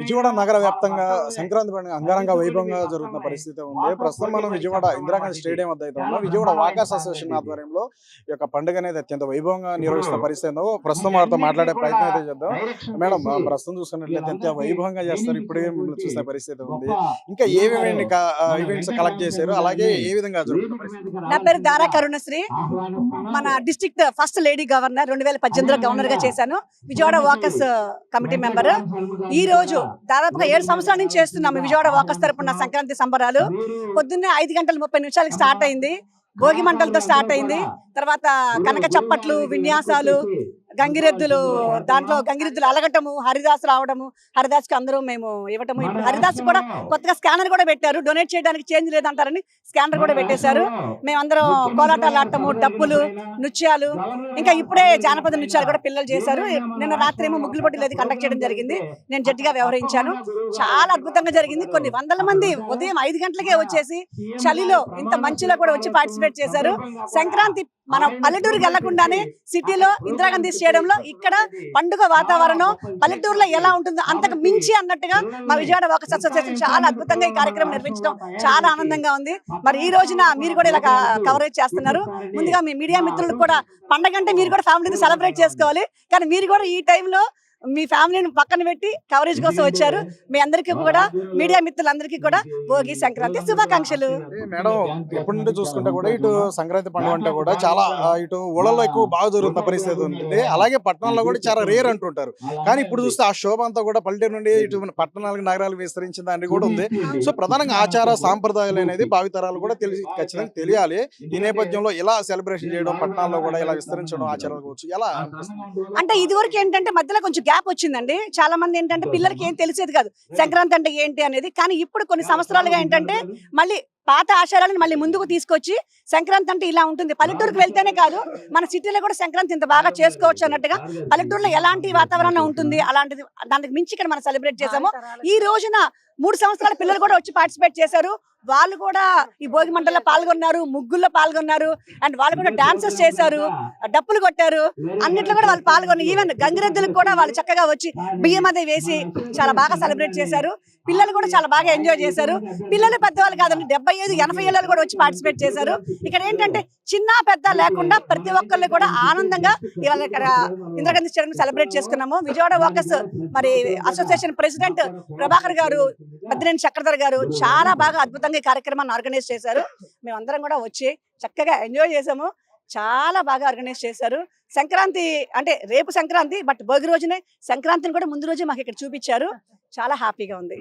విజయవాడ నగర వ్యాప్తంగా సంక్రాంతి పండుగ అంగరంగ వైభవంగా జరుగుతున్న పరిస్థితి ఉంది. ప్రస్తుతం మనం విజయవాడ ఇందిరాగాంధీ స్టేడియం వద్ద అయితే ఉన్నాం. విజయవాడ వాకర్స్ అసోసియేషన్ ఆధ్వర్యంలో ఈ యొక్క పండుగ అనేది అత్యంత వైభవంగా నిర్వహిస్తున్న పరిస్థితి ఉందో ప్రస్తుతం వారితో మాట్లాడే ప్రయత్నం అయితే చేద్దాం. మేడం ప్రస్తుతం చూసుకున్నట్లయితే ఎంత వైభవంగా చేస్తారు ఇప్పుడే మిమ్మల్ని చూసిన పరిస్థితి ఉంది. ఇంకా ఏమేమి ఈవెంట్స్ కలెక్ట్ చేశారు? అలాగే ఏ విధంగా నా పేరు దారా కరుణశ్రీ. మన డిస్ట్రిక్ట్ ఫస్ట్ లేడీ గవర్నర్ రెండు వేల పద్దెనిమిదిలో గవర్నర్గా చేశాను. Vijayawada walkers committee member. ఈ రోజు దాదాపుగా ఏడు సంవత్సరాల నుంచి చేస్తున్నాము విజయవాడ వాకస్ తరపున సంక్రాంతి సంబరాలు. పొద్దున్నే ఐదు గంటల ముప్పై నిమిషాలకి స్టార్ట్ అయింది. భోగి మంటలతో స్టార్ట్ అయింది. తర్వాత కనక చప్పట్లు విన్యాసాలు గంగిరెద్దులు దాంట్లో గంగిరెద్దులు అలగటము హరిదాస్ రావడము హరిదాస్కి అందరూ మేము ఇవ్వటము. ఇప్పుడు హరిదాస్ కూడా కొత్తగా స్కానర్ కూడా పెట్టారు. డొనేట్ చేయడానికి చేంజ్ లేదంటారని స్కానర్ కూడా పెట్టేశారు. మేమందరం కోలాటాలు ఆడటము డప్పులు నృత్యాలు ఇంకా ఇప్పుడే జానపద నృత్యాలు కూడా పిల్లలు చేశారు. నిన్న రాత్రి ఏమో ముగ్గులు అది కండక్ట్ చేయడం జరిగింది. నేను జడ్జిగా వ్యవహరించాను. చాలా అద్భుతంగా జరిగింది. కొన్ని వందల మంది ఉదయం ఐదు గంటలకే వచ్చేసి చలిలో ఇంత మంచులో కూడా వచ్చి పార్టిసిపేట్ చేశారు. సంక్రాంతి మనం పల్లెటూరుకి వెళ్ళకుండానే సిటీలో ఇందిరాగాంధీ స్టేడియంలో ఇక్కడ పండుగ వాతావరణం పల్లెటూరులో ఎలా ఉంటుందో అంతకు మించి అన్నట్టుగా మా విజయవాడ వాకర్స్ అసోసియేషన్ చాలా అద్భుతంగా ఈ కార్యక్రమం నిర్వహించడం చాలా ఆనందంగా ఉంది. మరి ఈ రోజున మీరు కూడా ఇలా కవరేజ్ చేస్తున్నారు. ముందుగా మీ మీడియా మిత్రులకు కూడా పండగ అంటే మీరు కూడా ఫ్యామిలీని సెలబ్రేట్ చేసుకోవాలి. కానీ మీరు కూడా ఈ టైంలో మీ ఫ్యామిలీని పక్కన పెట్టి కవరేజ్ కోసం వచ్చారు. మీ అందరికీ కూడా మీడియా మిత్రులందరికీ కూడా భోగి సంక్రాంతి శుభాకాంక్షలు. మేడం ఎప్పటి నుండి చూసుకుంటే కూడా ఇటు సంక్రాంతి పండుగ అంటే కూడా చాలా ఇటు ఊళ్ళలో ఎక్కువ బాగా జరుగుతున్న పరిస్థితి ఉంటుంది అలాగే పట్టణాల్లో కూడా చాలా రేర్ అంటుంటారు. కానీ ఇప్పుడు చూస్తే ఆ శోభ అంతా కూడా పల్లెటూరు నుండి ఇటు పట్టణాలకు నగరాలకు విస్తరించిన దాన్ని కూడా ఉంది. సో ప్రధానంగా ఆచార సాంప్రదాయాలు అనేది భావితరాలు కూడా తెలిసి ఖచ్చితంగా తెలియాలి. ఈ నేపథ్యంలో ఇలా సెలబ్రేషన్ చేయడం పట్టణాల్లో కూడా ఇలా విస్తరించడం ఆచారాలు కావచ్చు ఎలా? అంటే ఇది వరకు ఏంటంటే మధ్యలో కొంచెం గ్యాప్ వచ్చిందండి. చాలా మంది ఏంటంటే పిల్లలకి ఏం తెలిసేది కాదు. సంక్రాంతి అంటే ఏంటి అనేది. కానీ ఇప్పుడు కొన్ని సంవత్సరాలుగా ఏంటంటే మళ్ళీ పాత ఆచారాలను మళ్ళీ ముందుకు తీసుకొచ్చి సంక్రాంతి అంటే ఇలా ఉంటుంది. పల్లెటూరుకు వెళ్తేనే కాదు మన సిటీలో కూడా సంక్రాంతి ఇంత బాగా చేసుకోవచ్చు అన్నట్టుగా పల్లెటూరులో ఎలాంటి వాతావరణం ఉంటుంది అలాంటిది దానికి మించి ఇక్కడ మనం సెలబ్రేట్ చేసాము. ఈ రోజున మూడు సంవత్సరాల పిల్లలు కూడా వచ్చి పార్టిసిపేట్ చేశారు. వాళ్ళు కూడా ఈ భోగి మంటల్లో పాల్గొన్నారు ముగ్గుల్లో పాల్గొన్నారు. అండ్ వాళ్ళు కూడా డాన్సెస్ చేశారు డప్పులు కొట్టారు. అన్నిట్లో కూడా వాళ్ళు పాల్గొని ఈవెన్ గంగిరెద్దులకు కూడా వాళ్ళు చక్కగా వచ్చి బియ్యం అది వేసి చాలా బాగా సెలబ్రేట్ చేశారు. పిల్లలు కూడా చాలా బాగా ఎంజాయ్ చేశారు. పిల్లలు పెద్దవాళ్ళు కాదండి డెబ్బై ఐదు ఎనభై ఏళ్ళు కూడా వచ్చి పార్టిసిపేట్ చేశారు. ఇక్కడ ఏంటంటే చిన్న పెద్ద లేకుండా ప్రతి ఒక్కళ్ళు కూడా ఆనందంగా ఇవాళ ఇక్కడ ఇందిరాగాంధీ స్టేడియం సెలబ్రేట్ చేసుకున్నాము. విజయవాడ వాకర్స్ మరి అసోసియేషన్ ప్రెసిడెంట్ ప్రభాకర్ గారు పెద్దినేని చక్రధర్ గారు చాలా బాగా అద్భుతంగా ఈ కార్యక్రమాన్ని ఆర్గనైజ్ చేశారు. మేమందరం కూడా వచ్చి చక్కగా ఎంజాయ్ చేసాము. చాలా బాగా ఆర్గనైజ్ చేశారు. సంక్రాంతి అంటే రేపు సంక్రాంతి బట్ భోగి రోజునే సంక్రాంతిని కూడా ముందు రోజే మాకు ఇక్కడ చూపించారు. చాలా హ్యాపీగా ఉంది.